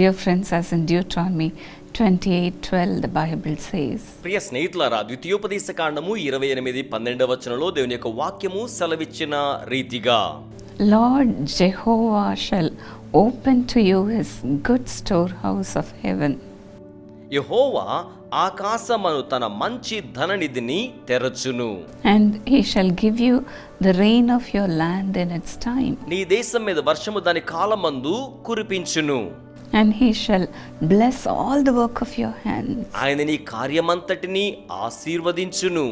Dear friends as in Deuteronomy twenty eight twelve the Bible says ప్రియ స్నేహితులారా ద్వితీయోపదేశ కాండము ఇరవై ఎనిమిది పన్నెండవ వచనంలో దేవుని యొక్క వాక్యము సెలవిచ్చిన రీతిగా. Lord Jehovah shall open to you his good storehouse of heaven యెహోవా ఆకాశమను తన మంచి ధననిధిని తెరచును. And he shall give you the rain of your land in its time నీ దేశం మీద వర్షము దాని కాలమందు కురిపించును. And he shall bless all the work of your hands. ఆయన నీ కార్యమంతటిని ఆశీర్వదించును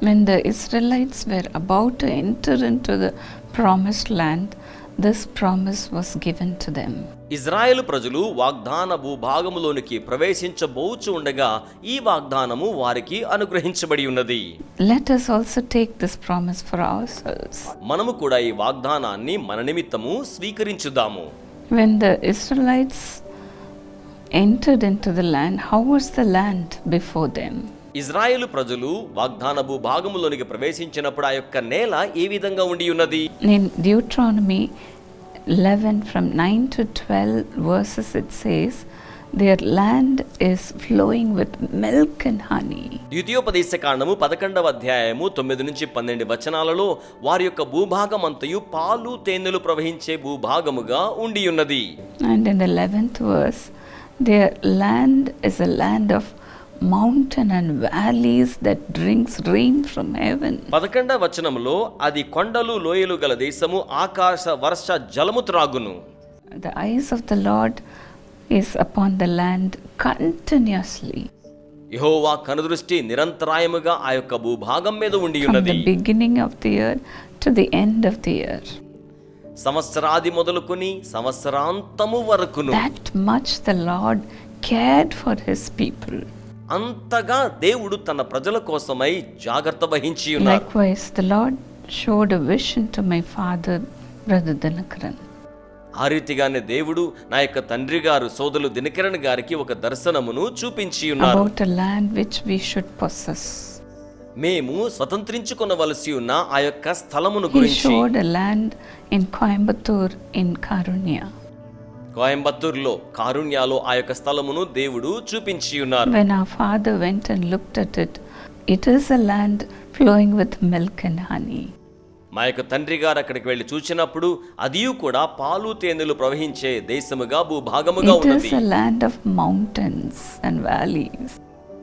When the Israelites were about to enter into the promised land, this promise was given to them. Israel ప్రజలు వాగ్దాన భూభాగములోనికి ప్రవేశించబోచు ఉండగా ఈ వాగ్దానము వారికి అనుగ్రహించబడి ఉన్నది Let us also take this promise for ourselves. మనము కూడా ఈ వాగ్దానాన్ని మన నిమిత్తము స్వీకరించుదాము when the Israelites entered into the land, how was the land before them? Israel ప్రజలు వాగ్దాన భూభాగములోనికి ప్రవేశించినప్పుడు ఆ యొక్క నేల ఏ విధంగా ఉండి ఉన్నది నేను Deuteronomy eleven from nine to twelve verses it says Their land is flowing with milk and honey. ద్వితీయోపదేశ కాండము పదకొండవ అధ్యాయము తొమ్మిది నుంచి పన్నెండు వచనాలలో వారి యొక్క భూభాగం అంతయు పాలు తేనెలు ప్రవహించే భూభాగముగా ఉండి ఉన్నది And in the 11th verse, their land is a land of mountain and valleys that drinks rain from heaven. పదకొండవ వచనములో అది కొండలు లోయలు గల దేశము ఆకాశ వర్ష జలము త్రాగును The eyes of the Lord is upon the land continuously యహోవా కనుదృష్టి నిరంతరాయముగా ఆ యొక్క భూభాగం మీద ఉండి ఉన్నది. Beginning of the year to the end of the year సంవత్సరాది మొదలుకొని సంవత్సరాంతము వరకును. That much the Lord cared for his people అంతగా దేవుడు తన ప్రజల కోసమై జాగ్రత్త వహించి ఉన్నాడు likewise the Lord showed a vision to my father brother Dhinakaran ఆ రీతిగానే దేవుడు నా యొక్క తండ్రి గారు సోదరులు దినకరణ్ గారికి ఒక దర్శనమును చూపించి ఉన్నారు. మేము స్వతంత్రించుకునవలసి ఉన్న ఆ యొక్క స్థలమును గురించి కోయంబత్తూర్లో కారుణ్యాలో ఆ యొక్క స్థలమును దేవుడు చూపించి ఉన్నారు. When a father went looked at it it is a land flowing with milk మా యొక్క తండ్రి గారు అక్కడికి వెళ్ళి చూసినప్పుడు అది కూడా పాలు తేనెలు ప్రవహించే దేశముగా భూభాగముగా ఉన్నది is a land of mountains and valleys,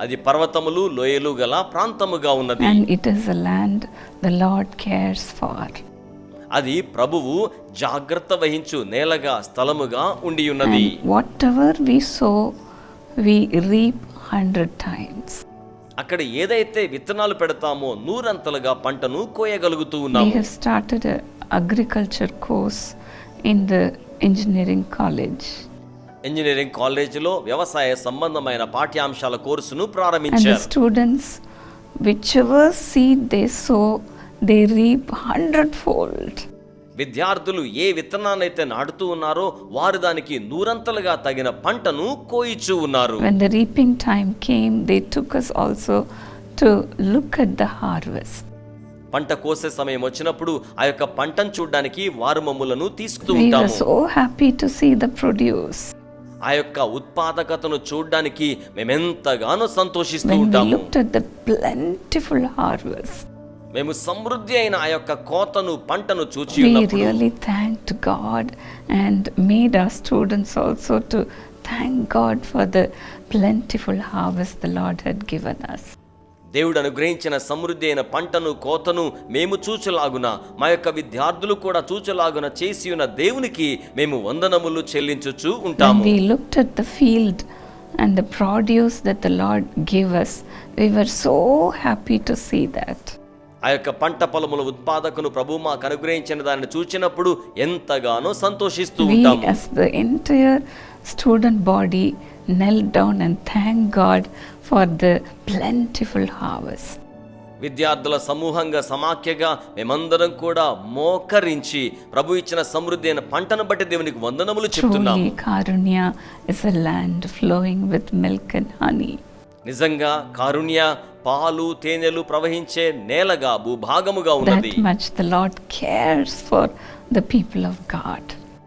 అది పర్వతములు లోయలు గల ప్రాంతముగా ఉన్నది and it is a land the Lord cares for. అది ప్రభువు జాగ్రత్త వహించు నేలగా స్థలముగా ఉండి ఉన్నది And whatever we sow, we reap hundred times. అక్కడ ఏదైతే విత్తనాలు పెడతామో నూరంతలుగా పంటను కోయగలుగుతూ ఉన్నాం have started agriculture course in the engineering college engineering కాలేజీలో వ్యవసాయ సంబంధమైన పాఠ్యాంశాల కోర్సును ప్రారంభించారు students whichever see they sow they reap hundredfold విద్యార్థులు ఏ విత్తనాన్ని అయితే నాటుతూ ఉన్నారో వారు దానికి నూరంతలుగా తగిన పంటను కోయిచు ఉన్నారు. When reaping time came they took us also to look at the harvest పంట కోసే సమయం వచ్చినప్పుడు ఆ యొక్క పంటను చూడడానికి వారు మమ్మలను తీసుకుతూ ఉంటాము. So happy to see the produce ఆ యొక్క ఉత్పాదకతను చూడడానికి మేమెంతగానో సంతోషిస్తూ ఉంటాము. Look at the plentiful harvest మేము సమృద్ధి అయిన ఆ యొక్క కోతను పంటను చూచి really thank to God and made our students also to thank God for the plentiful harvest the Lord had given us దేవుడు అనుగ్రహించిన సమృద్ధి అయిన పంటను కోతను మేము చూచలాగున మా యొక్క విద్యార్థులు కూడా చూచలాగున చేసి ఉన్న దేవునికి మేము వందనములు చెల్లించుచు ఉంటాము. We looked at the field and the produce that the Lord give us we so happy to see that ఆ యొక్క పంట పొలముల ఉత్పాదకును ప్రభు మాకు అనుగ్రహించిన దానిని చూచినప్పుడు ఎంతగానో సంతోషిస్తూ ఉంటాం student body kneel down and thank God for the plentiful harvest విద్యార్థుల సమూహంగా సమాఖ్యగా మేమందరం కూడా మోకరించి ప్రభు ఇచ్చిన సమృద్ధి అయిన పంటను బట్టి దేవునికి వందనములు చెప్తున్నాం Karunya is a land flowing with milk and honey నిజంగా కారుణ్య పాలు తేనెలు ప్రవహించే నేలగా భూభాగముగా ఉన్నది.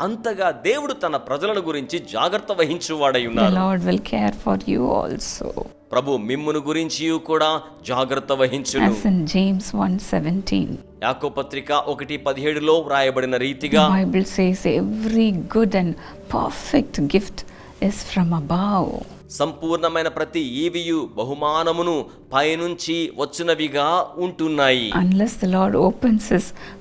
అంతగా దేవుడు తన ప్రజలను గురించి జాగ్రత్త వహించు వహించువాడై ఉన్నాడు ప్రభు మిమ్మును గురించి కూడా జాగ్రత్త వహించును. జేమ్స్ 1:17 యాకోబు పత్రిక ఒకటి పదిహేడులో వ్రాయబడిన రీతిగా Bible says every good and perfect gift is from above సంపూర్ణమైన ప్రతి ఈవియు బహుమానమును పైనుంచి వచ్చినవిగా ఉంటున్నాయి. Unless the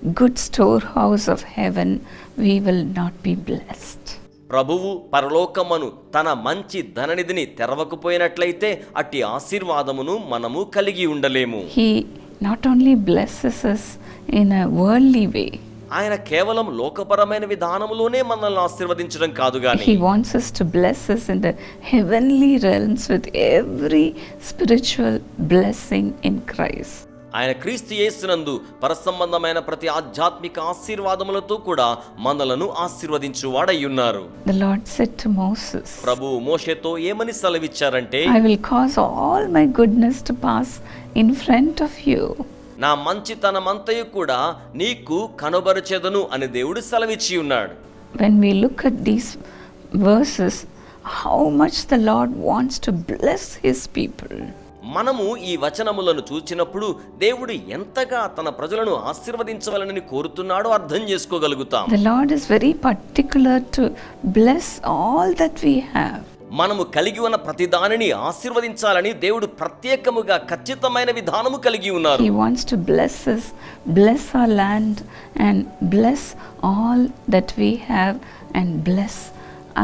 good storehouse of heaven we will not be blessed ప్రభువు పరలోకమును తన మంచి ధననిధిని తెరవకపోయినట్లయితే అట్టి ఆశీర్వాదమును మనము కలిగి ఉండలేము. He not only blesses in a worldly way ఆయన కేవలం లోకపరమైన విధానములోనే మనల్ని ఆశీర్వదించడం కాదు కానీ he wants us to bless us in the heavenly realms with every spiritual blessing in Christ ఆయన క్రీస్తు యేసునందు పరసంబంధమైన ప్రతి ఆధ్యాత్మిక ఆశీర్వాదములతో కూడా మనలను ఆశీర్వదించు వాడై ఉన్నారు ద లార్డ్ సెడ్ టు ప్రభు మోషేతో ఏమని సెలవిచ్చారంటే I will cause all my goodness to pass in front of you నా మంచితనమంతయు కూడా నీకు కనబరచెదను అని దేవుడు సెలవిచ్చి ఉన్నాడు. When we look at these verses how much the Lord wants to bless his people మనము ఈ వచనములను చూచినప్పుడు దేవుడు ఎంతగా తన ప్రజలను ఆశీర్వదించవలనని కోరుతున్నాడో అర్థం చేసుకోగలుగుతాం. Lord is very particular to bless all that we have మనము కలిగి ఉన్న ప్రతి దానిని ఆశీర్వదించాలని దేవుడు ప్రత్యేకముగా ఖచ్చితమైన విధానము కలిగి ఉన్నారు He wants to bless us, bless our land, and bless all that we have, and bless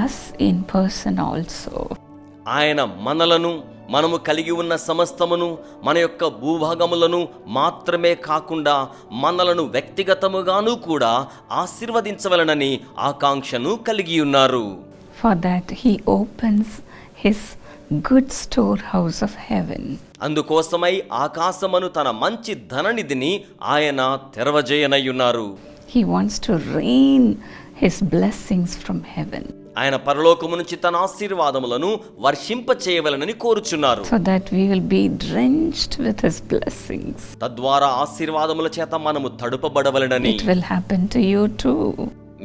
us in person also. ఆయన మనలను మనము కలిగి ఉన్న సమస్తమును మన యొక్క భూభాగములను మాత్రమే కాకుండా మనలను వ్యక్తిగతముగాను కూడా ఆశీర్వదించవలనని ఆకాంక్షను కలిగి ఉన్నారు For that, He opens His good storehouse of heaven. అందుకోసమై ఆకాశమను తన మంచి ధననిధిని ఆయన తెరవజేయనయ్యున్నారు He wants to rain His blessings from heaven ఆయన పరలోకము నుంచి తన ఆశీర్వాదములను వర్షింప చేయవలనని కోరుచున్నారు so that we will be drenched with His blessings. తద్వారా ఆశీర్వాదముల చేత మనము తడుపబడవలనని It will happen to you too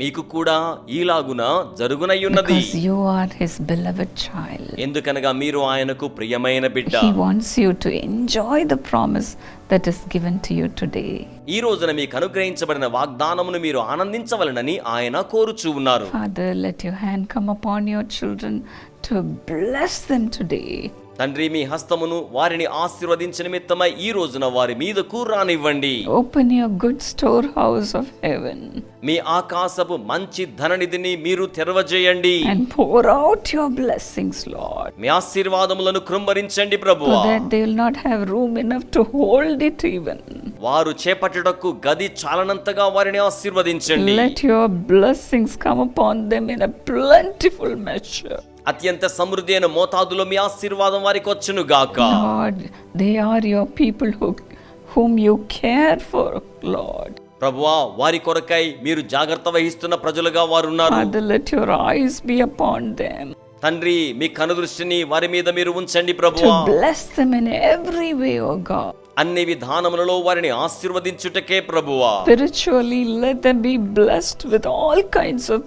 మీకు కూడా ఈలాగున జరుగునయ్యున్నది. You are his beloved child ఎందుకనగా మీరు ఆయనకు ప్రియమైన బిడ్డ. He wants you to enjoy the promise that is given to you today ఈ రోజున మీకు అనుగ్రహించబడిన వాగ్దానమును మీరు ఆనందించవలనని ఆయన కోరుచూ ఉన్నారు. Father let your hand come upon your children to bless them today తండ్రి మీ హస్తమును వారిని ఆశీర్వదించిన నిమిత్తమై ఈ రోజున వారి మీద కూర్రానివ్వండి open your good storehouse of heaven మీ ఆకాశపు మంచి ధననిధిని మీరు తెరవజేయండి. And pour out your blessings Lord మీ ఆశీర్వాదములను కృంబరించండి ప్రభు that they will not have room enough to hold it even వారు చేపట్టడకు గది చాలనంతగా వారిని ఆశీర్వదించండి. Let your blessings come upon them in a plentiful measure అత్యంత సమృద్ధి అయిన మోతాదులో మీ ఆశీర్వాదం వారికి వచ్చును గాక. They are your people who whom you care for Lord ప్రభువా వారి కొరకై మీరు జాగ్రత్త వహిస్తున్న ప్రజలుగా వారు ఉన్నారు let your eyes be upon them తండ్రి మీ కనదృష్టిని వారి మీద మీరు ఉంచండి ప్రభువా అన్ని విధానములలో వారిని ఆశీర్వదించుటకే ప్రభువా spiritually let them be blessed with all kinds of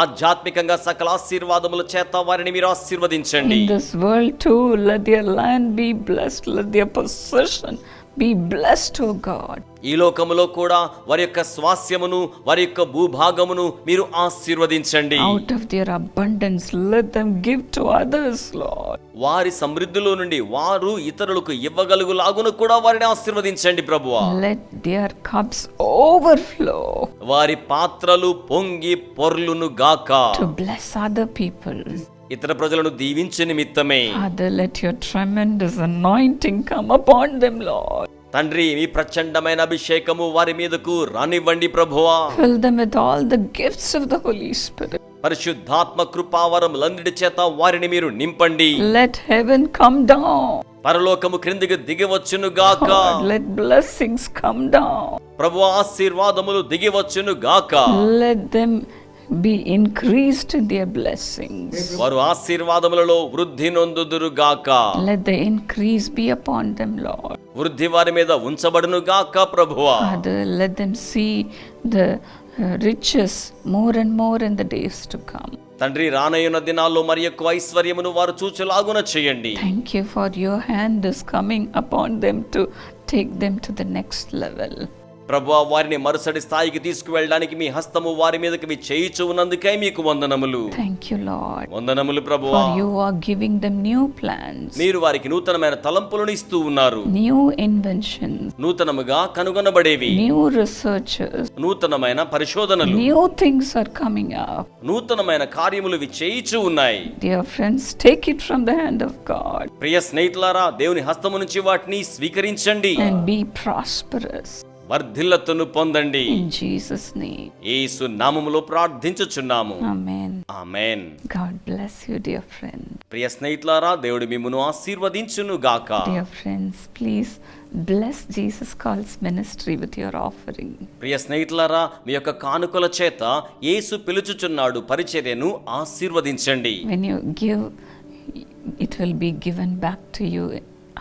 ఆధ్యాత్మికంగా సకల ఆశీర్వాదముల చేత వారిని మీరు ఆశీర్వదించండి. In this world to let their land be blessed let their position be blessed O God ఈ లోకములో కూడా వారి యొక్క స్వాస్యమును వారి యొక్క భూభాగమును మీరు ఆశీర్వదించండి. Abundance let them others Lord వారి సమృద్ధిలో నుండి వారు ఇతరులకు ఇవ్వగలుగు లాగున కూడా వారిని ఆశీర్వదించండి ప్రభువా. లెట్ దియర్ కప్స్ ఓవర్ఫ్లో వారి పాత్రలు పొంగి పొర్లును గాక. టు అదర్ పీపుల్ ఇతర ప్రజలను దీవించే నిమిత్తమే. Let your tremendous anointing come upon them Lord తండ్రి మీ ప్రచండమైన అభిషేకము వారి మీదకు రానివ్వండి ప్రభువా Fill them with all the gifts of the Holy Spirit. పరిశుద్ధాత్మ కృపావరములందరి చేత వారిని మీరు నింపండి Let heaven come down. పరలోకము క్రిందికి దిగివచ్చును గాక God, let blessings come down. ప్రభు ఆశీర్వాదములు దిగివచ్చును గాక Let them be increased in their blessings. వారు ఆశీర్వాదములలో వృద్ధి నొందుదురు గాక Let the increase be upon them, Lord. వృద్ధి వారి మీద ఉంచబడును గాక ప్రభువా Father, let them see the uh, riches more and more in the days to come. తండ్రి రానయ్యున్న దినాల్లో మరి ఎక్కువ ఐశ్వర్యమును వారు చూచులాగున చేయండి Thank you for your hand is coming upon them to take them to the next level. ప్రభు వారిని మరుసటి స్థాయికి తీసుకువెళ్ళడానికి మీ హస్తము వారి మీదకి మీ చేయిచు ఉన్నందుకై మీకు వందనములు. Thank you, Lord. వందనములు ప్రభువా. For you are giving them new plans, మీరు వారికి నూతనమైన తలంపులను ఇస్తూ ఉన్నారు. New inventions, నూతనముగా కనుగొనబడేవి. New researches, నూతనమైన పరిశోధనలు. New things are coming up. నూతనమైన కార్యములు ఇవి చేయిచు ఉన్నాయి. Dear friends, take it from the hand of God. ప్రియ స్నేహితులారా దేవుని హస్తము నుంచి వాటిని స్వీకరించండి. And be prosperous. వర్ధిల్లతను పొందండి. జీసస్ యేసు నామములో ప్రార్థించుచున్నాము. Amen amen bless you dear friend ప్రియ స్నేహితులారా దేవుడు మిమ్మును ఆశీర్వదించును గాక. Dear friends please bless Jesus Calls ministry with your offering ప్రియ స్నేహితులారా మీ యొక్క కానుకల చేత యేసు పిలుచుచున్నాడు. పరిచర్యను ఆశీర్వదించండి. When you give it will be given back to you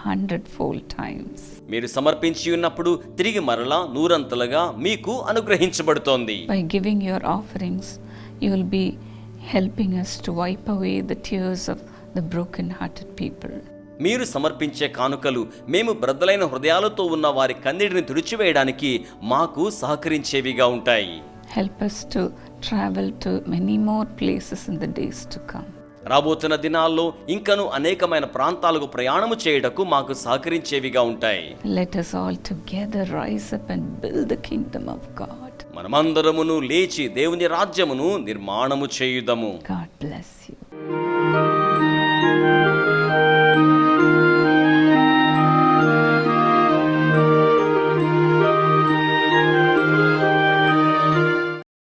hundredfold times మీరు సమర్పించి ఉన్నప్పుడు తిరిగి మరలా నూరంతలుగా మీకు అనుగ్రహించబడుతోంది. By giving your offerings you will be helping us to wipe away the tears of the broken hearted people మీరు సమర్పించే కానుకలు మేము బ్రద్దలైన హృదయాలతో ఉన్న వారి కన్నీటిని తుడిచివేయడానికి మాకు సహకరించేవిగా ఉంటాయి. Help us to travel to many more places in the days to come రాబోతున్న దినాల్లో ఇంకను అనేకమైన ప్రాంతాలకు ప్రయాణము చేయుటకు మాకు సహకరించేవిగా ఉంటాయి. Let us all together rise up and build the kingdom of God. మనమందరమును లేచి దేవుని రాజ్యమును నిర్మాణము చేయుదము. God bless